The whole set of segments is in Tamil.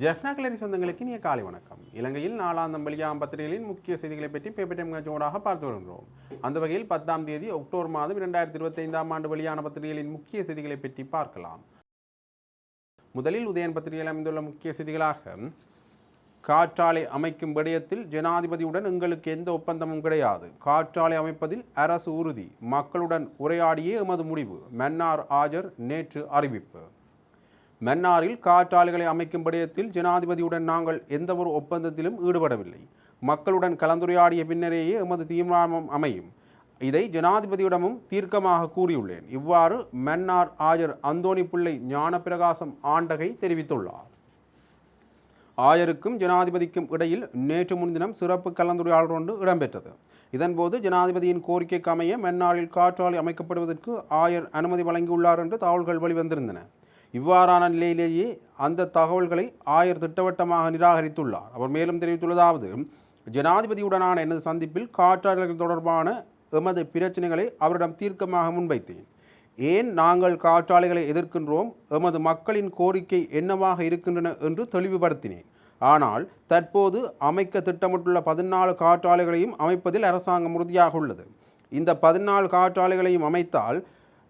ஜெஃப்னா கிளரி சொந்தங்களுக்கு இனிய காலை வணக்கம். இலங்கையில் நாலாம் தம்பளியாம் பத்திரிகைகளின் முக்கிய செய்திகளை பற்றி பேப்பர் டைம் நிகழ்ச்சியோடாக பார்த்து வருகிறோம். அந்த வகையில் பத்தாம் தேதி அக்டோபர் மாதம் இரண்டாயிரத்தி இருபத்தைந்தாம் ஆண்டு வெளியான பத்திரிகைகளின் முக்கிய செய்திகளை பற்றி பார்க்கலாம். முதலில் உதயன் பத்திரிகையில் அமைந்துள்ள முக்கிய செய்திகளாக காற்றாலை அமைக்கும் விடயத்தில் ஜனாதிபதியுடன் எங்களுக்கு எந்த ஒப்பந்தமும் கிடையாது. காற்றாலை அமைப்பதில் அரசு உறுதி. மக்களுடன் உரையாடியே எமது முடிவு. மன்னார் ஆஜர் நேற்று அறிவிப்பு. மன்னாரில் காற்றாலைகளை அமைக்கும் விடயத்தில் ஜனாதிபதியுடன் நாங்கள் எந்தவொரு ஒப்பந்தத்திலும் ஈடுபடவில்லை. மக்களுடன் கலந்துரையாடிய பின்னரேயே எமது தீர்மானம் அமையும். இதை ஜனாதிபதியிடமும் தீர்க்கமாக கூறியுள்ளேன். இவ்வாறு மன்னார் ஆஜர் அந்தோணி பிள்ளை ஞானப்பிரகாசம் ஆண்டகை தெரிவித்துள்ளார். ஆயருக்கும் ஜனாதிபதிக்கும் இடையில் நேற்று முன்தினம் சிறப்பு கலந்துரையாடல் ஒன்று இடம்பெற்றது. இதன்போது ஜனாதிபதியின் கோரிக்கைக்கு அமைய மன்னாரில் காற்றாலை அமைக்கப்படுவதற்கு ஆயர் அனுமதி வழங்கியுள்ளார் என்று தகவல்கள் வெளிவந்திருந்தன. இவ்வாறான நிலையிலேயே அந்த தகவல்களை ஆயர் திட்டவட்டமாக நிராகரித்துள்ளார். அவர் மேலும் தெரிவித்துள்ளதாவது ஜனாதிபதியுடனான எனது சந்திப்பில் காற்றாலைகள் தொடர்பான எமது பிரச்சனைகளை அவரிடம் தீர்க்கமாக முன்வைத்தேன். ஏன் நாங்கள் காற்றாலைகளை எதிர்க்கின்றோம்? எமது மக்களின் கோரிக்கை என்னவாக இருக்கின்றன என்று தெளிவுபடுத்தினேன். ஆனால் தற்போது அமைக்க திட்டமிட்டுள்ள பதினாலு காற்றாலைகளையும் அமைப்பதில் அரசாங்கம் உறுதியாக உள்ளது. இந்த பதினாலு காற்றாலைகளையும் அமைத்தால்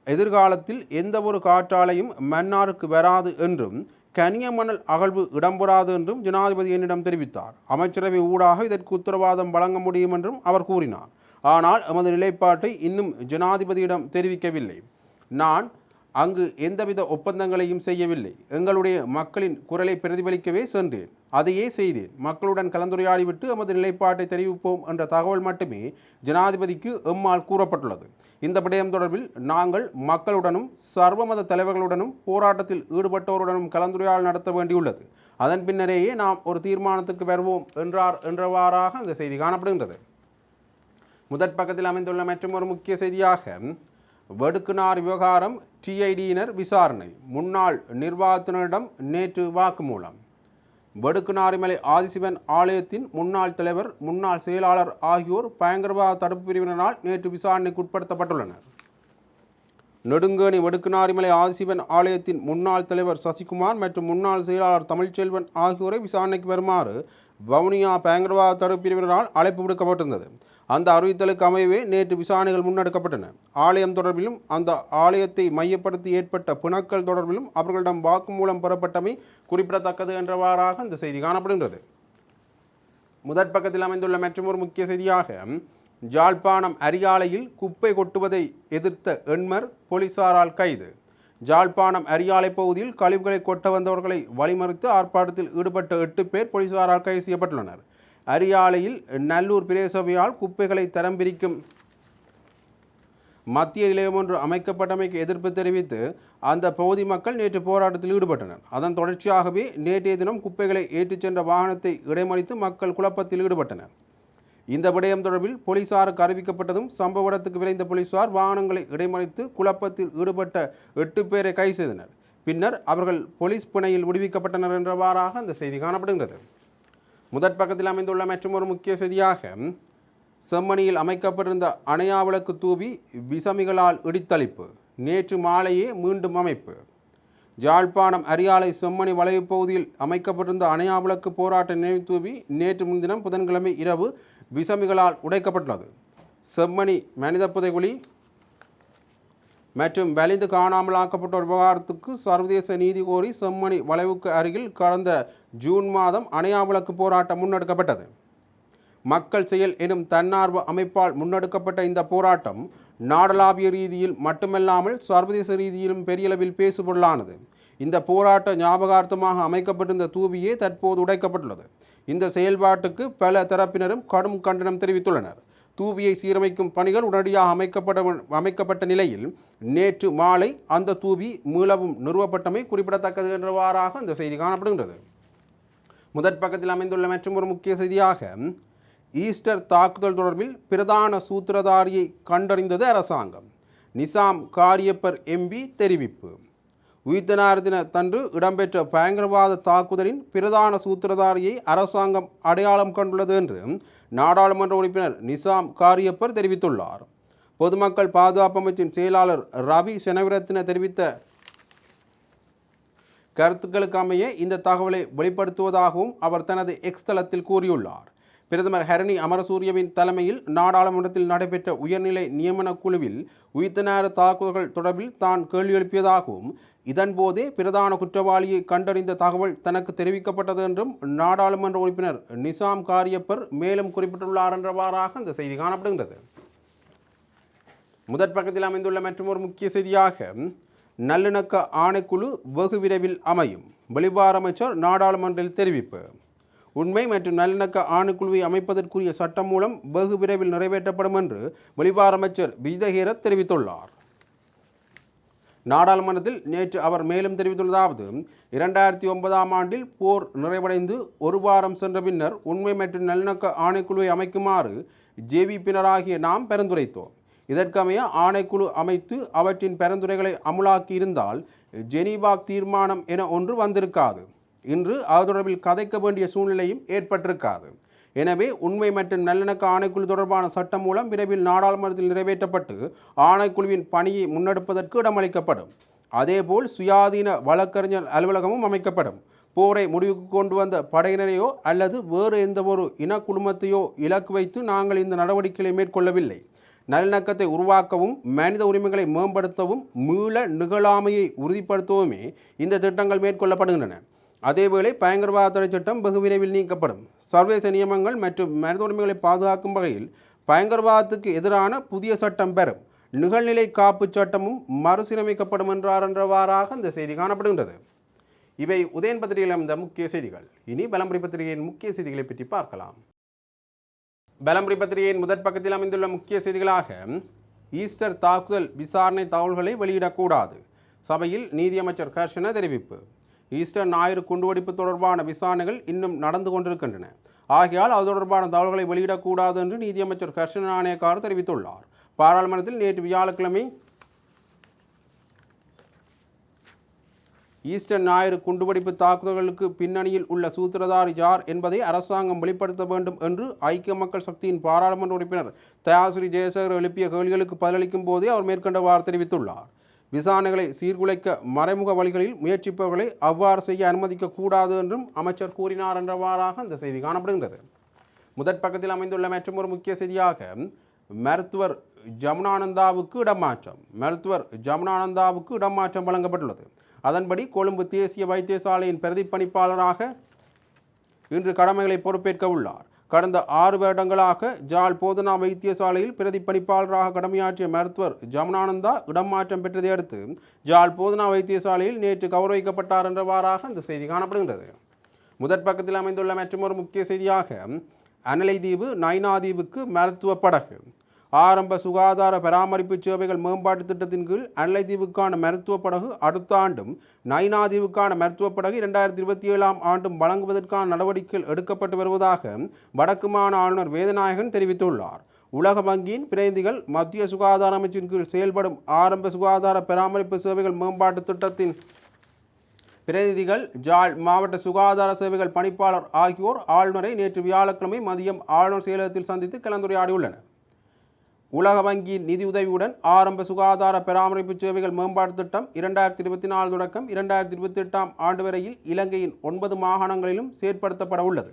எதிர்காலத்தில் எந்த ஒரு காற்றாலையும் மன்னாருக்கு வராது என்றும் கனிய மணல் அகழ்வு இடம்பெறாது என்றும் ஜனாதிபதி என்னிடம் தெரிவித்தார். அமைச்சரவை ஊடாக இதற்கு உத்தரவாதம் வழங்க முடியும் என்றும் அவர் கூறினார். ஆனால் எமது நிலைப்பாட்டை இன்னும் ஜனாதிபதியிடம் தெரிவிக்கவில்லை. நான் அங்கு எந்தவித ஒப்பந்தங்களையும் செய்யவில்லை. எங்களுடைய மக்களின் குரலை பிரதிபலிக்கவே சென்றேன். அதையே செய்தேன். மக்களுடன் கலந்துரையாடிவிட்டு எமது நிலைப்பாட்டை தெரிவிப்போம் என்ற தகவல் மட்டுமே ஜனாதிபதிக்கு எம்மால் கூறப்பட்டுள்ளது. இந்த விடயம் தொடர்பில் நாங்கள் மக்களுடனும் சர்வமத தலைவர்களுடனும் போராட்டத்தில் ஈடுபட்டோருடனும் கலந்துரையாடல் நடத்த வேண்டியுள்ளது. அதன் பின்னரேயே நாம் ஒரு தீர்மானத்துக்கு வருவோம் என்றார் என்றவாறாக அந்த செய்தி காணப்படுகின்றது. முதற் பக்கத்தில் அமைந்துள்ள மற்றும் ஒரு முக்கிய செய்தியாக வடுக்குனார் விவகாரம் டிஐடியினர் விசாரணை. முன்னாள் நிர்வாகத்தினரிடம் நேற்று வாக்குமூலம். வடுக்குநாரிமலை ஆதிசிவன் ஆலயத்தின் முன்னாள் தலைவர் முன்னாள் செயலாளர் ஆகியோர் பயங்கரவாத தடுப்பு பிரிவினரால் நேற்று விசாரணைக்கு உட்படுத்தப்பட்டுள்ளனர். நெடுங்கேணி வடுக்குநாரிமலை ஆதிசிவன் ஆலயத்தின் முன்னாள் தலைவர் சசிகுமார் மற்றும் முன்னாள் செயலாளர் தமிழ்ச்செல்வன் ஆகியோரை விசாரணைக்கு வருமாறு வவுனியா பயங்கரவாத தடுப்பு பிரிவினரால் அழைப்பு விடுக்கப்பட்டிருந்தது. அந்த அறிவித்தலுக்கு அமையவே நேற்று விசாரணைகள் முன்னெடுக்கப்பட்டன. ஆலயம் தொடர்பிலும் அந்த ஆலயத்தை மையப்படுத்தி ஏற்பட்ட பிணக்கள் தொடர்பிலும் அவர்களிடம் வாக்குமூலம் பெறப்பட்டமை குறிப்பிடத்தக்கது என்றவாறாக இந்த செய்தி காணப்படுகின்றது. முதற் பக்கத்தில் அமைந்துள்ள மற்றொரு முக்கிய செய்தியாக ஜாழ்ப்பாணம் அரியாலையில் குப்பை கொட்டுவதை எதிர்த்த எண்மர் போலீசாரால் கைது. ஜாழ்ப்பாணம் அரியாலை பகுதியில் கழிவுகளை கொட்ட வந்தவர்களை வழிமறித்து ஆர்ப்பாட்டத்தில் ஈடுபட்ட எட்டு பேர் போலீசாரால் கைது செய்யப்பட்டுள்ளனர். அரியாலையில் நல்லூர் பிரதேசபையால் குப்பைகளை தரம் பிரிக்கும். மத்திய நிலையம் ஒன்று அமைக்கப்பட்டமைக்கு எதிர்ப்பு தெரிவித்து அந்த பகுதி மக்கள் நேற்று போராட்டத்தில் ஈடுபட்டனர். அதன் தொடர்ச்சியாகவே நேற்றைய தினம் குப்பைகளை ஏற்றிச் சென்ற வாகனத்தை இடைமறித்து மக்கள் குழப்பத்தில் ஈடுபட்டனர். இந்த விடயம் தொடர்பில் போலீசாருக்கு அறிவிக்கப்பட்டதும் சம்பவ இடத்துக்கு விரைந்த போலீசார் வாகனங்களை இடைமறித்து குழப்பத்தில் ஈடுபட்ட எட்டு பேரை கைது செய்தனர். பின்னர் அவர்கள் போலீஸ் பிணையில் விடுவிக்கப்பட்டனர் என்றவாறாக அந்த செய்தி காணப்படுகிறது முதற் பக்கத்தில் அமைந்துள்ள மற்றும் ஒரு முக்கிய செய்தியாக செம்மணியில் அமைக்கப்பட்டிருந்த அணையாவிளக்கு தூவி விசமிகளால் இடித்தளிப்பு. நேற்று மாலையே மீண்டும் அமைப்பு. ஜாழ்ப்பாணம் அரியாலை செம்மணி வளைவு பகுதியில் அமைக்கப்பட்டிருந்த அணையாவிளக்கு போராட்ட நினைவு தூவி நேற்று முன்தினம் புதன்கிழமை இரவு விசமிகளால் உடைக்கப்பட்டுள்ளது. செம்மணி மனித புதைகுழி மற்றும் வலிந்து காணாமலாக்கப்பட்ட விவகாரத்துக்கு சர்வதேச நீதி கோரி செம்மணி வளைவுக்கு அருகில் கடந்த ஜூன் மாதம் அணையாவிளக்கு போராட்டம் முன்னெடுக்கப்பட்டது. மக்கள் செயல் எனும் தன்னார்வ அமைப்பால் முன்னெடுக்கப்பட்ட இந்த போராட்டம் நாடளாவிய ரீதியில் மட்டுமல்லாமல் சர்வதேச ரீதியிலும் பெரியளவில் பேசுபொருளானது. இந்த போராட்ட ஞாபகார்த்தமாக அமைக்கப்பட்டிருந்த தூவியே தற்போது உடைக்கப்பட்டுள்ளது. இந்த செயல்பாட்டுக்கு பல தரப்பினரும் கடும் கண்டனம் தெரிவித்துள்ளனர். தூவியை சீரமைக்கும் பணிகள் உடனடியாக அமைக்கப்பட அமைக்கப்பட்ட நிலையில் நேற்று மாலை அந்த தூவி மீளவும் நிறுவப்பட்டமை குறிப்பிடத்தக்கது என்றவாறாக இந்த செய்தி காணப்படுகின்றது. முதற் பக்கத்தில் அமைந்துள்ள மற்றும் ஒரு முக்கிய செய்தியாக ஈஸ்டர் தாக்குதல் தொடர்பில் பிரதான சூத்திரதாரியை கண்டறிந்தது அரசாங்கம். நிசாம் காரியப்பர் எம்பி தெரிவிப்பு. உயிர்த்தனாரதின தன்று இடம்பெற்ற பயங்கரவாத தாக்குதலின் பிரதான சூத்திரதாரியை அரசாங்கம் அடையாளம் கண்டுள்ளது என்று நாடாளுமன்ற உறுப்பினர் நிசாம் காரியப்பர் தெரிவித்துள்ளார். பொதுமக்கள் பாதுகாப்பு அமைச்சின் செயலாளர் ரவி செனவிரத்தின தெரிவித்த கருத்துக்களுக்கு அமைய இந்த தகவலை வெளிப்படுத்துவதாகவும் அவர் தனது எக்ஸ் தளத்தில் கூறியுள்ளார். பிரதமர் ஹரணி அமரசூரியவின் தலைமையில் நாடாளுமன்றத்தில் நடைபெற்ற உயர்நிலை நியமன குழுவில் உயிர்த்தனார தாக்குதல்கள் தொடர்பில் தான் கேள்வி எழுப்பியதாகவும் இதன்போதே பிரதான குற்றவாளியை கண்டறிந்த தகவல் தனக்கு தெரிவிக்கப்பட்டது என்றும் நாடாளுமன்ற உறுப்பினர் நிசாம் காரியப்பர் மேலும் குறிப்பிட்டுள்ளார் என்றவாறாக இந்த செய்தி காணப்படுகின்றது. முதற் பக்கத்தில் அமைந்துள்ள மற்றொரு முக்கிய செய்தியாக நல்லிணக்க ஆணைக்குழு வெகு விரைவில் அமையும் வெளிவார அமைச்சர் நாடாளுமன்றில் தெரிவிப்பு. உண்மை மற்றும் நல்லிணக்க ஆணைக்குழுவை அமைப்பதற்குரிய சட்டம் மூலம் வெகு விரைவில் நிறைவேற்றப்படும் என்று வெளிவார அமைச்சர் விஜயஹீரத் தெரிவித்துள்ளார். நாடாளுமன்றத்தில் நேற்று அவர் மேலும் தெரிவித்துள்ளதாவது இரண்டாயிரத்தி ஒன்பதாம் ஆண்டில் போர் நிறைவடைந்து ஒரு வாரம் சென்ற பின்னர் உண்மை மற்றும் நல்லிணக்க ஆணைக்குழுவை அமைக்குமாறு ஜேவிபினராகிய நாம் பரிந்துரைத்தோம். இதற்கமைய ஆணைக்குழு அமைத்து அவற்றின் பரிந்துரைகளை அமுலாக்கி இருந்தால் தீர்மானம் என ஒன்று வந்திருக்காது. இன்று அது தொடர்பில் கதைக்க வேண்டிய சூழ்நிலையும் ஏற்பட்டிருக்காது. எனவே உண்மை மற்றும் நல்லிணக்க ஆணைக்குழு தொடர்பான சட்டம் மூலம் விரைவில் நாடாளுமன்றத்தில் நிறைவேற்றப்பட்டு ஆணைக்குழுவின் பணியை முன்னெடுப்பதற்கு இடமளிக்கப்படும். அதேபோல் சுயாதீன வழக்கறிஞர் அலுவலகமும் அமைக்கப்படும். போரை முடிவுக்கு கொண்டு வந்த படையினரையோ அல்லது வேறு எந்த ஒரு இனக்குழுமத்தையோ இலக்கு வைத்து நாங்கள் இந்த நடவடிக்கைகளை மேற்கொள்ளவில்லை. நல்லிணக்கத்தை உருவாக்கவும் மனித உரிமைகளை மேம்படுத்தவும் மீள நிகழாமையை உறுதிப்படுத்தவுமே இந்த திட்டங்கள் மேற்கொள்ளப்படுகின்றன. அதேவேளை பயங்கரவாத தடை சட்டம் வெகு விரைவில் நீக்கப்படும். சர்வதேச நியமங்கள் மற்றும் மனித உரிமைகளை பாதுகாக்கும் வகையில் பயங்கரவாதத்துக்கு எதிரான புதிய சட்டம் பெறும். நிகழ்நிலை காப்பு சட்டமும் மறுசீரமைக்கப்படும் என்றார் என்றவாறாக இந்த செய்தி காணப்படுகின்றது. இவை உதயன் பத்திரிகையில் அமைந்த முக்கிய செய்திகள். இனி பலம்புரி பத்திரிகையின் முக்கிய செய்திகளை பற்றி பார்க்கலாம். பலம்புரி பத்திரிகையின் முதற் பக்கத்தில் அமைந்துள்ள முக்கிய செய்திகளாக ஈஸ்டர் தாக்குதல் விசாரணை தகவல்களை வெளியிடக்கூடாது. சபையில் நீதியமைச்சர் கர்ஷன தெரிவிப்பு. ஈஸ்டர் ஞாயிறு குண்டுவெடிப்பு தொடர்பான விசாரணைகள் இன்னும் நடந்து கொண்டிருக்கின்றன. ஆகையால் அது தொடர்பான தகவல்களை வெளியிடக்கூடாது என்று நீதியமைச்சர் கர்ஷன நாணயக்கார் தெரிவித்துள்ளார். பாராளுமன்றத்தில் நேற்று வியாழக்கிழமை ஈஸ்டர் ஞாயிறு குண்டுவெடிப்பு தாக்குதல்களுக்கு பின்னணியில் உள்ள சூத்திரதாரி யார் என்பதை அரசாங்கம் வெளிப்படுத்த வேண்டும் என்று ஐக்கிய மக்கள் சக்தியின் பாராளுமன்ற உறுப்பினர் தயாசிரி ஜெயசேகர் எழுப்பிய கேள்விகளுக்கு பதிலளிக்கும் போதே அவர் மேற்கண்டவாறு தெரிவித்துள்ளார். விசாரணைகளை சீர்குலைக்க மறைமுக வழிகளில் முயற்சிப்பவர்களை அவ்வாறு செய்ய அனுமதிக்க கூடாது என்றும் அமைச்சர் கூறினார் என்றவாறாக இந்த செய்தி காணப்படுகின்றது. முதற் பக்கத்தில் அமைந்துள்ள மற்றொரு முக்கிய செய்தியாக மருத்துவர் ஜமுனானந்தாவுக்கு இடமாற்றம் மருத்துவர் ஜமுனானந்தாவுக்கு இடமாற்றம் வழங்கப்பட்டுள்ளது. அதன்படி கொழும்பு தேசிய வைத்தியசாலையின் பிரதிப்பணிப்பாளராக இன்று கடமைகளை பொறுப்பேற்க உள்ளார். கடந்த ஆறு வருடங்களாக ஜாழ் போதனா வைத்தியசாலையில் பிரதிப்பணிப்பாளராக கடமையாற்றிய மருத்துவர் ஜமுனானந்தா இடமாற்றம் பெற்றதை அடுத்து ஜாழ் போதனா வைத்தியசாலையில் நேற்று கௌரவிக்கப்பட்டார் என்றவாறாக இந்த செய்தி காணப்படுகின்றது. முதற் பக்கத்தில் அமைந்துள்ள மற்றொரு முக்கிய செய்தியாக அனலை தீவு நைனாதீவுக்கு மருத்துவ படகு ஆரம்ப சுகாதார பராமரிப்பு சேவைகள் மேம்பாட்டு திட்டத்தின் கீழ் அன்னைதீவுக்கான மருத்துவ படகு அடுத்த ஆண்டும் நைனாதீவுக்கான மருத்துவ படகு இரண்டாயிரத்தி இருபத்தி ஏழாம் ஆண்டும் வழங்குவதற்கான நடவடிக்கைகள் எடுக்கப்பட்டு வருவதாக வடக்கு மாநில ஆளுநர் வேதநாயகன் தெரிவித்துள்ளார். உலக வங்கியின் பிரதிநிதிகள் மத்திய சுகாதார அமைச்சின் கீழ் செயல்படும் ஆரம்ப சுகாதார பராமரிப்பு சேவைகள் மேம்பாட்டு திட்டத்தின் பிரதிநிதிகள் ஜாழ் மாவட்ட சுகாதார சேவைகள் பணிப்பாளர் ஆகியோர் ஆளுநரை நேற்று வியாழக்கிழமை மதியம் ஆளுநர் செயலகத்தில் சந்தித்து கலந்துரையாடியுள்ளனர். உலக வங்கியின் நிதியுதவியுடன் ஆரம்ப சுகாதார பராமரிப்பு சேவைகள் மேம்பாட்டு திட்டம் இரண்டாயிரத்தி இருபத்தி நாலு தொடக்கம் இரண்டாயிரத்தி இருபத்தி எட்டாம் ஆண்டு வரையில் இலங்கையின் ஒன்பது மாகாணங்களிலும் செயற்படுத்தப்பட உள்ளது.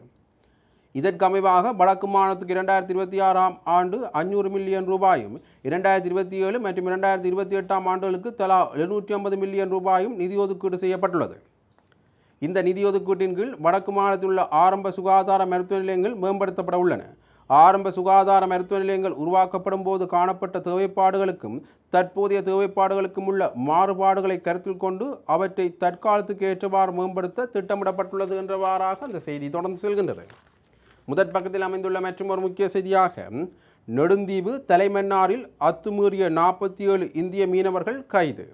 இதற்கு அமைவாக வடக்கு மாநிலத்துக்கு இரண்டாயிரத்தி இருபத்தி ஆறாம் ஆண்டு அஞ்சூறு மில்லியன் ரூபாயும் இரண்டாயிரத்தி இருபத்தி ஏழு மற்றும் இரண்டாயிரத்தி இருபத்தி எட்டாம் ஆண்டுகளுக்கு தலா எழுநூற்றி ஐம்பது மில்லியன் ரூபாயும் நிதி ஒதுக்கீடு செய்யப்பட்டுள்ளது. இந்த நிதி ஒதுக்கீட்டின் கீழ் வடக்கு மாநிலத்தில் உள்ள ஆரம்ப சுகாதார மருத்துவ நிலையங்கள் மேம்படுத்தப்பட உள்ளன. ஆரம்ப சுகாதார மருத்துவ நிலையங்கள் உருவாக்கப்படும் போது காணப்பட்ட தேவைப்பாடுகளுக்கும் தற்போதைய தேவைப்பாடுகளுக்கும் உள்ள மாறுபாடுகளை கருத்தில் கொண்டு அவற்றை தற்காலத்துக்கு ஏற்றவாறு மேம்படுத்த திட்டமிடப்பட்டுள்ளது என்றவாறாக அந்த செய்தி தொடர்ந்து செல்கின்றது. முதற் பக்கத்தில் அமைந்துள்ள மற்றும் ஒரு முக்கிய செய்தியாக நெடுந்தீவு தலைமன்னாரில் அத்துமீறிய நாற்பத்தி ஏழு இந்திய மீனவர்கள் கைது.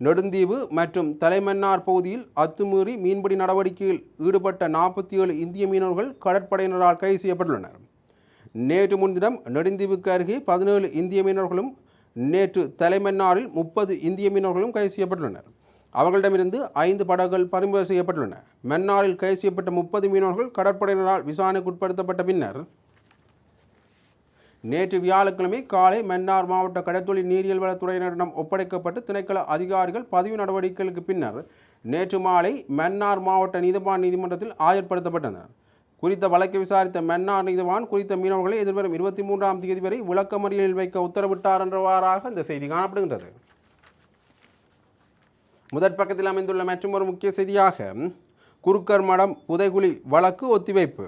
நெடுந்தீவு மற்றும் தலைமன்னார் பகுதியில் அத்துமீறி மீன்பிடி நடவடிக்கையில் ஈடுபட்ட நாற்பத்தி ஏழு இந்திய மீனவர்கள் கடற்படையினரால் கைது செய்யப்பட்டுள்ளனர். நேற்று முன்தினம் நெடுந்தீவுக்கு அருகே பதினேழு இந்திய மீனவர்களும் நேற்று தலைமன்னாரில் முப்பது இந்திய மீனவர்களும் கைது செய்யப்பட்டுள்ளனர். அவர்களிடமிருந்து ஐந்து படகுகள் பறிமுதல் செய்யப்பட்டுள்ளன. மன்னாரில் கைது செய்யப்பட்ட முப்பது மீனவர்கள் கடற்படையினரால் விசாரணைக்கு உட்படுத்தப்பட்ட பின்னர் நேற்று வியாழக்கிழமை காலை மன்னார் மாவட்ட கடற்தொழில் நீரியல் வளத்துறையினரிடம் ஒப்படைக்கப்பட்டு திணைக்கள அதிகாரிகள் பதிவு நடவடிக்கைகளுக்கு பின்னர் நேற்று மாலை மன்னார் மாவட்ட நீதிவான் நீதிமன்றத்தில் ஆஜர்படுத்தப்பட்டனர். குறித்த வழக்கை விசாரித்த மன்னார் நீதிவான் குறித்த மீனவர்களை எதிர்வரும் இருபத்தி மூன்றாம் தேதி வரை விளக்கமறியலில் வைக்க உத்தரவிட்டார் என்றவாறாக இந்த செய்தி காணப்படுகின்றது. முதற் பக்கத்தில் அமைந்துள்ள மற்றொரு முக்கிய செய்தியாக குருக்கர் மடம் புதைகுழி வழக்கு ஒத்திவைப்பு.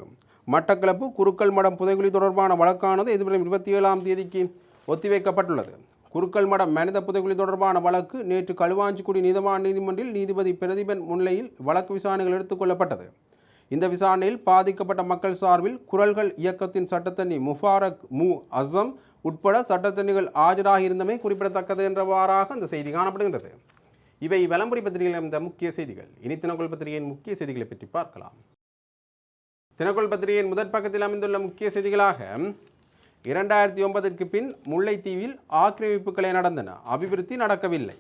மட்டக்களப்பு குறுக்கல் மடம் புதைகுழி தொடர்பான வழக்கானது எதிர்வரும் இருபத்தி ஏழாம் தேதிக்கு ஒத்திவைக்கப்பட்டுள்ளது. குறுக்கல் மடம் மனித புதைகுழி தொடர்பான வழக்கு நேற்று களுவாஞ்சிக்குடி நீதவான் நீதிமன்றில் நீதிபதி பிரதிபன் முன்னிலையில் வழக்கு விசாரணைகள் எடுத்துக்கொள்ளப்பட்டது இந்த விசாரணையில் பாதிக்கப்பட்ட மக்கள் சார்பில் குரல்கள் இயக்கத்தின் சட்டத்தண்ணி முஃபாரக் மு அசம் உட்பட சட்டத்தண்ணிகள் ஆஜராகி இருந்தமை குறிப்பிடத்தக்கது என்றவாறாக அந்த செய்தி காணப்படுகின்றது. இவை விளம்பரி பத்திரிகையில் இருந்த முக்கிய செய்திகள். இனி தினக்குள் பத்திரிகையின் முக்கிய செய்திகளை பற்றி பார்க்கலாம். தினக்குள் பத்திரிகையின் முதற் பக்கத்தில் அமைந்துள்ள முக்கிய செய்திகளாக இரண்டாயிரத்தி ஒன்பதற்கு பின் முல்லைத்தீவில் ஆக்கிரமிப்புகளை நடந்தன. அபிவிருத்தி நடக்கவில்லை.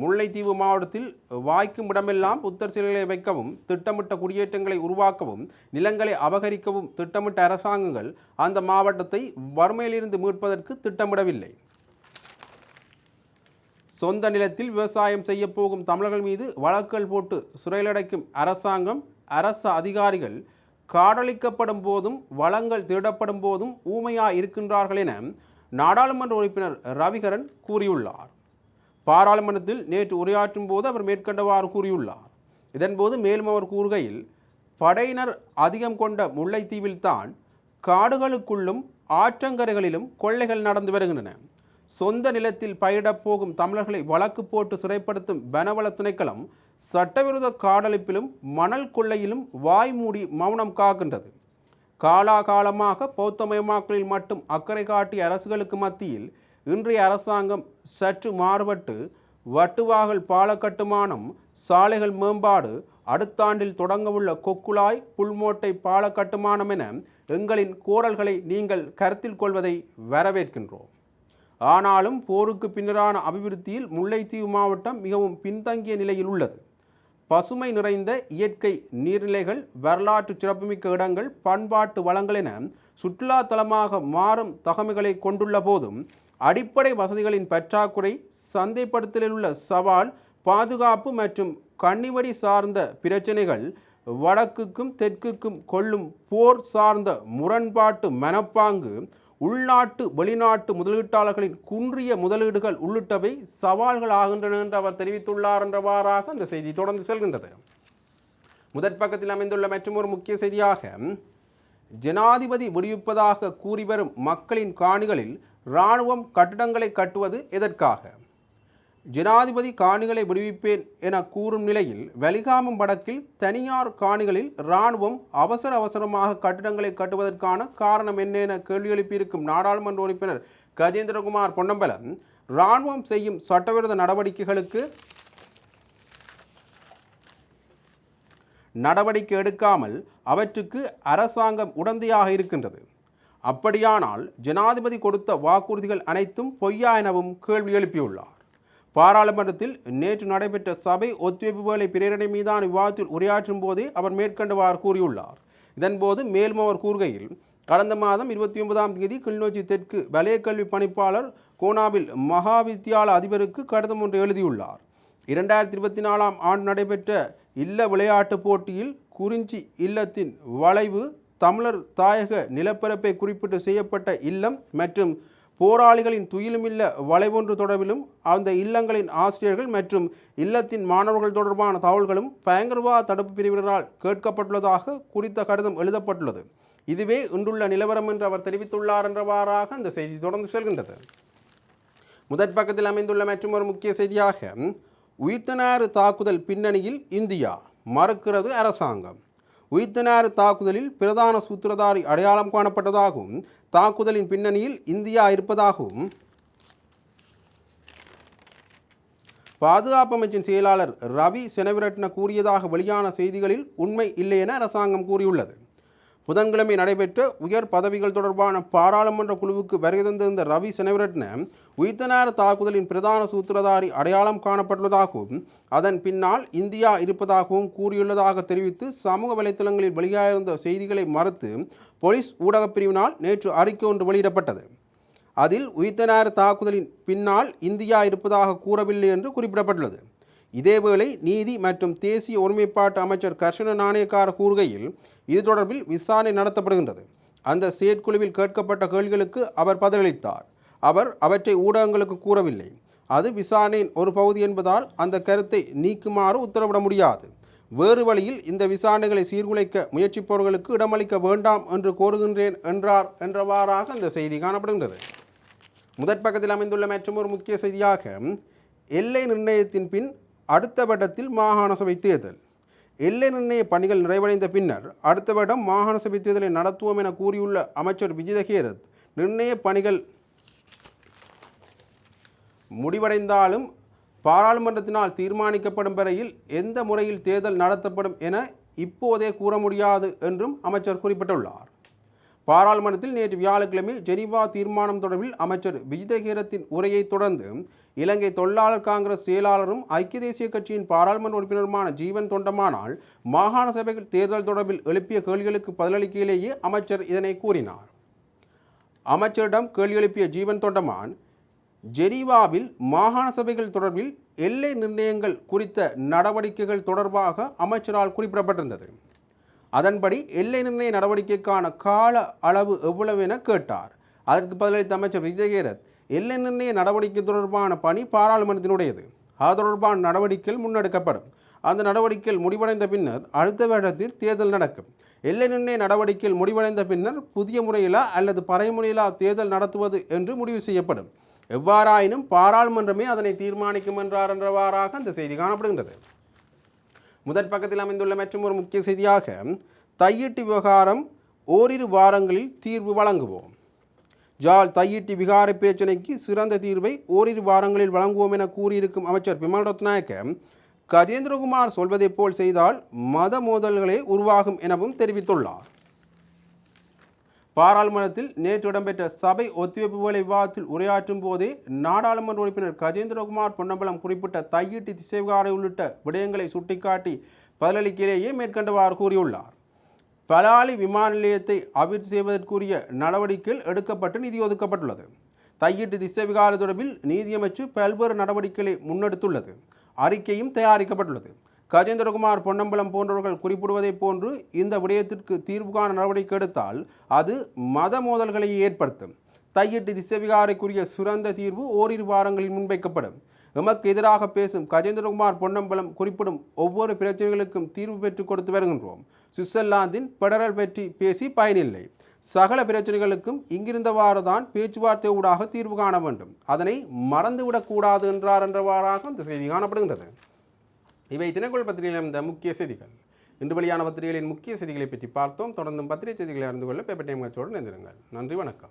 முல்லைத்தீவு மாவட்டத்தில் வாய்க்கும் இடமெல்லாம் புத்தர் சிலைகளை வைக்கவும் திட்டமிட்ட குடியேற்றங்களை உருவாக்கவும் நிலங்களை அபகரிக்கவும் திட்டமிட்ட அரசாங்கங்கள் அந்த மாவட்டத்தை வறுமையிலிருந்து மீட்பதற்கு திட்டமிடவில்லை. சொந்த நிலத்தில் விவசாயம் செய்ய போகும் தமிழர்கள் மீது வழக்குகள் போட்டு சிறையிலடைக்கும் அரசாங்கம் அரச அதிகாரிகள் காடழிக்கப்படும் போதும் வளங்கள் திருடப்படும் போதும் ஊமையா இருக்கின்றார்கள் என நாடாளுமன்ற உறுப்பினர் ரவிகரன் கூறியுள்ளார். பாராளுமன்றத்தில் நேற்று உரையாற்றும் போது அவர் மேற்கண்டவாறு கூறியுள்ளார். இதன்போது மேலும் அவர் கூறுகையில் படையினர் அதிகம் கொண்ட முல்லைத்தீவில்தான் காடுகளுக்குள்ளும் ஆற்றங்கரைகளிலும் கொள்ளைகள் நடந்து வருகின்றன. சொந்த நிலத்தில் பயிரிடப் போகும் தமிழர்களை வழக்கு போட்டு சிறைப்படுத்தும் வனவள துணைக்களம் சட்டவிரோத காடழிப்பிலும் மணல் கொள்ளையிலும் வாய்மூடி மௌனம் காக்கின்றது. காலாகாலமாக பௌத்தமயமாக்கலில் மட்டும் அக்கறை காட்டிய அரசுகளுக்கு மத்தியில் இன்றைய அரசாங்கம் சற்று மாறுபட்டு வட்டுவாகல் பால கட்டுமானம் சாலைகள் மேம்பாடு அடுத்த ஆண்டில் தொடங்கவுள்ள கொக்குழாய் புல்மோட்டை பால கட்டுமானம் என எங்களின் கோரல்களை நீங்கள் கருத்தில் கொள்வதை வரவேற்கின்றோம். ஆனாலும் போருக்கு பின்னரான அபிவிருத்தியில் முல்லைத்தீவு மாவட்டம் மிகவும் பின்தங்கிய நிலையில் உள்ளது. பசுமை நிறைந்த இயற்கை நீர்நிலைகள் வரலாற்று சிறப்புமிக்க இடங்கள் பண்பாட்டு வளங்கள் என சுற்றுலா தலமாக மாறும் தகமைகளை கொண்டுள்ள போதும் அடிப்படை வசதிகளின் பற்றாக்குறை சந்தைப்படுத்தலில் உள்ள சவால் பாதுகாப்பு மற்றும் கன்னிவடி சார்ந்த பிரச்சனைகள் வடக்குக்கும் தெற்குக்கும் கொள்ளும் போர் சார்ந்த முரண்பாட்டு மனப்பாங்கு உள்நாட்டு வெளிநாட்டு முதலீட்டாளர்களின் குன்றிய முதலீடுகள் உள்ளிட்டவை சவால்கள் ஆகின்றன என்று அவர் தெரிவித்துள்ளார் என்றவாறாக அந்த செய்தி தொடர்ந்து செல்கின்றது. முதற் பக்கத்தில் அமைந்துள்ள ஒரு முக்கிய செய்தியாக ஜனாதிபதி விடுவிப்பதாக கூறி வரும் மக்களின் காணிகளில் இராணுவம் கட்டிடங்களை கட்டுவது எதற்காக? ஜனாதிபதி காணிகளை விடுவிப்பேன் என கூறும் நிலையில் வலிகாமம் வடக்கில் தனியார் காணிகளில் இராணுவம் அவசர அவசரமாக கட்டிடங்களை கட்டுவதற்கான காரணம் என்ன என கேள்வி எழுப்பியிருக்கும் நாடாளுமன்ற உறுப்பினர் கஜேந்திரகுமார் பொன்னம்பலம் இராணுவம் செய்யும் சட்டவிரோத நடவடிக்கைகளுக்கு நடவடிக்கை எடுக்காமல் அவற்றுக்கு அரசாங்கம் உடந்தையாக இருக்கின்றது. அப்படியானால் ஜனாதிபதி கொடுத்த வாக்குறுதிகள் அனைத்தும் பொய்யா எனவும் கேள்வி எழுப்பியுள்ளார். பாராளுமன்றத்தில் நேற்று நடைபெற்ற சபை ஒத்துழைப்பு வேலை பிரேரணை மீதான விவாதத்தில் உரையாற்றும் போதே அவர் மேற்கண்டவாறு கூறியுள்ளார். இதன்போது மேலும் அவர் கூறுகையில் கடந்த மாதம் இருபத்தி ஒன்பதாம் தேதி கிளிநொச்சி தெற்கு வலய கல்வி பணிப்பாளர் கோனாவில் மகாவித்தியால அதிபருக்கு கடிதம் ஒன்று எழுதியுள்ளார். இரண்டாயிரத்தி இருபத்தி நாலாம் ஆண்டு நடைபெற்ற இல்ல விளையாட்டுப் போட்டியில் குறிஞ்சி இல்லத்தின் வளைவு தமிழர் தாயக நிலப்பரப்பை குறிப்பிட்டு செய்யப்பட்ட இல்லம் மற்றும் போராளிகளின் துயிலுமில்ல வளைவொன்று தொடர்பிலும் அந்த இல்லங்களின் ஆசிரியர்கள் மற்றும் இல்லத்தின் மாணவர்கள் தொடர்பான தகவல்களும் பயங்கரவாத தடுப்பு பிரிவினரால் கேட்கப்பட்டுள்ளதாக குறித்த கடிதம் எழுதப்பட்டுள்ளது. இதுவே இன்றுள்ள நிலவரம் என்று அவர் தெரிவித்துள்ளார் என்றவாறாக அந்த செய்தி தொடர்ந்து செல்கின்றது. முதற் பக்கத்தில் அமைந்துள்ள மற்றொரு முக்கிய செய்தியாக உயிர்த்தனாறு தாக்குதல் பின்னணியில் இந்தியா மறுக்கிறது அரசாங்கம். உயிர்த்தனாறு தாக்குதலில் பிரதான சூத்திரதாரி அடையாளம் காணப்பட்டதாகவும் தாக்குதலின் பின்னணியில் இந்தியா இருப்பதாகவும் பாதுகாப்பு அமைச்சின் செயலாளர் ரவி செனவிரட்ன கூறியதாக வெளியான செய்திகளில் உண்மை இல்லை என அரசாங்கம் கூறியுள்ளது. புதன்கிழமை நடைபெற்ற உயர் பதவிகள் தொடர்பான பாராளுமன்ற குழுவுக்கு வருகை தந்திருந்த ரவி செனவிரட்ன உயிர்த்தனார தாக்குதலின் பிரதான சூத்திரதாரி அடையாளம் காணப்பட்டுள்ளதாகவும் அதன் பின்னால் இந்தியா இருப்பதாகவும் கூறியுள்ளதாக தெரிவித்து சமூக வலைத்தளங்களில் வெளியாயிருந்த செய்திகளை மறுத்து போலீஸ் ஊடகப் பிரிவினால் நேற்று அறிக்கை ஒன்று வெளியிடப்பட்டது. அதில் உயிர்த்தனார தாக்குதலின் பின்னால் இந்தியா இருப்பதாக கூறவில்லை என்று குறிப்பிடப்பட்டுள்ளது. இதேவேளை நீதி மற்றும் தேசிய ஒருமைப்பாட்டு அமைச்சர் கர்ஷன நாணயக்கார கூறுகையில் இது தொடர்பில் விசாரணை நடத்தப்படுகின்றது. அந்த செயற்குழுவில் கேட்கப்பட்ட கேள்விகளுக்கு அவர் பதிலளித்தார். அவர் அவற்றை ஊடகங்களுக்கு கூறவில்லை. அது விசாரணையின் ஒரு பகுதி என்பதால் அந்த கருத்தை நீக்குமாறு உத்தரவிட முடியாது. வேறு வழியில் இந்த விசாரணைகளை சீர்குலைக்க முயற்சிப்பவர்களுக்கு இடமளிக்க வேண்டாம் என்று கோருகின்றேன் என்றார் என்றவாறாக அந்த செய்தி காணப்படுகின்றது. முதற் பக்கத்தில் அமைந்துள்ள மற்றும் ஒரு முக்கிய செய்தியாக எல்லை நிர்ணயத்தின் பின் அடுத்த வட்டத்தில் மாகாண சபை தேர்தல். எல்லை நிர்ணய பணிகள் நிறைவடைந்த பின்னர் அடுத்த வருடம் மாகாண சபை தேர்தலை நடத்துவோம் என கூறியுள்ள அமைச்சர் விஜயதகேரத் நிர்ணய பணிகள் முடிவடைந்தாலும் பாராளுமன்றத்தினால் தீர்மானிக்கப்படும் வரையில் எந்த முறையில் தேர்தல் நடத்தப்படும் என இப்போதே கூற முடியாது என்றும் அமைச்சர் குறிப்பிட்டுள்ளார். பாராளுமன்றத்தில் நேற்று வியாழக்கிழமை ஜெனீவா தீர்மானம் தொடர்பில் அமைச்சர் விஜிதகீரத்தின் உரையை தொடர்ந்து இலங்கை தொழிலாளர் காங்கிரஸ் செயலாளரும் ஐக்கிய தேசிய கட்சியின் பாராளுமன்ற உறுப்பினருமான ஜீவன் தொண்டமானால் மாகாண சபைகள் தேர்தல் தொடர்பில் எழுப்பிய கேள்விகளுக்கு பதிலளிக்கையிலேயே அமைச்சர் இதனை கூறினார். அமைச்சரிடம் கேள்வி எழுப்பிய ஜீவன் தொண்டமான் ஜெனீவாவில் மாகாண சபைகள் தொடர்பில் எல்லை நிர்ணயங்கள் குறித்த நடவடிக்கைகள் தொடர்பாக அமைச்சரால் குறிப்பிடப்பட்டிருந்தது. அதன்படி எல்லை நிர்ணய நடவடிக்கைக்கான கால அளவு எவ்வளவு என கேட்டார். அதற்கு பதிலளித்த அமைச்சர் விஜயகேரத் எல்லை நிர்ணய நடவடிக்கை தொடர்பான பணி பாராளுமன்றத்தினுடையது. அது தொடர்பான நடவடிக்கைகள் முன்னெடுக்கப்படும். அந்த நடவடிக்கைகள் முடிவடைந்த பின்னர் அடுத்த வேடத்தில் தேர்தல் நடக்கும். எல்லை நிர்ணய நடவடிக்கைகள் முடிவடைந்த பின்னர் புதிய முறையிலா அல்லது பறைமுறையிலா தேர்தல் நடத்துவது என்று முடிவு செய்யப்படும். எவ்வாறாயினும் பாராளுமன்றமே அதனை தீர்மானிக்கும் என்றார் என்றவாறாக அந்த செய்தி காணப்படுகின்றது. முதற் பக்கத்தில் அமைந்துள்ள மற்றும் ஒரு முக்கிய செய்தியாக தையீட்டு விவகாரம் ஓரிரு வாரங்களில் தீர்வு வழங்குவோம். ஜால் தையீட்டு விகார பிரச்சினைக்கு சிறந்த தீர்வை ஓரிரு வாரங்களில் வழங்குவோம் என கூறியிருக்கும் அமைச்சர் பிமல் ரத்நாயக்க கஜேந்திரகுமார் சொல்வதைப் போல் செய்தால் மத மோதல்களே உருவாகும் எனவும் தெரிவித்துள்ளார். பாராளுமன்றத்தில் நேற்று இடம்பெற்ற சபை ஒத்திவைப்பு வேலை விவாதத்தில் உரையாற்றும் போதே நாடாளுமன்ற உறுப்பினர் கஜேந்திரகுமார் பொன்னம்பலம் குறிப்பிட்ட தையீட்டு திசைவிகாரை உள்ளிட்ட விடயங்களை சுட்டிக்காட்டி பதிலளிக்கையிலேயே மேற்கண்டவாறு கூறியுள்ளார். பலாலி விமான நிலையத்தை அபிவிருத்தி செய்வதற்குரிய நடவடிக்கைகள் எடுக்கப்பட்டு நிதி ஒதுக்கப்பட்டுள்ளது. தையீட்டு திசைவிகார தொடர்பில் நீதியமைச்சு பல்வேறு நடவடிக்கைகளை முன்னெடுத்துள்ளது. அறிக்கையும் தயாரிக்கப்பட்டுள்ளது. கஜேந்திரகுமார் பொன்னம்பலம் போன்றவர்கள் குறிப்பிடுவதைப் போன்று இந்த விடயத்திற்கு தீர்வு காண நடவடிக்கை எடுத்தால் அது மத மோதல்களை ஏற்படுத்தும். தையிட்டு திசைவிகாரைக்குரிய சுரந்த தீர்வு ஓரிரு வாரங்களில் முன்வைக்கப்படும். எமக்கு எதிராக பேசும் கஜேந்திரகுமார் பொன்னம்பலம் குறிப்பிடும் ஒவ்வொரு பிரச்சனைகளுக்கும் தீர்வு பெற்றுக் கொடுத்து வருகின்றோம். சுவிட்சர்லாந்தின் பெடரல் பற்றி பேசி பயனில்லை. சகல பிரச்சனைகளுக்கும் இங்கிருந்தவாறு தான் பேச்சுவார்த்தை ஊடாக தீர்வு காண வேண்டும். அதனை மறந்துவிடக்கூடாது என்றார் என்றவாறாக இந்த செய்தி காணப்படுகின்றது. இவை தினக்குள் பத்திரிகையில் இருந்த முக்கிய செய்திகள். இன்று வெளியான பத்திரிகைகளின் முக்கிய செய்திகளை பற்றி பார்த்தோம். தொடர்ந்தும் பத்திரிகை செய்திகளை அறிந்து கொள்ள பேப்பர் டைம் கட்சியோடு இணைந்திருங்கள். நன்றி வணக்கம்.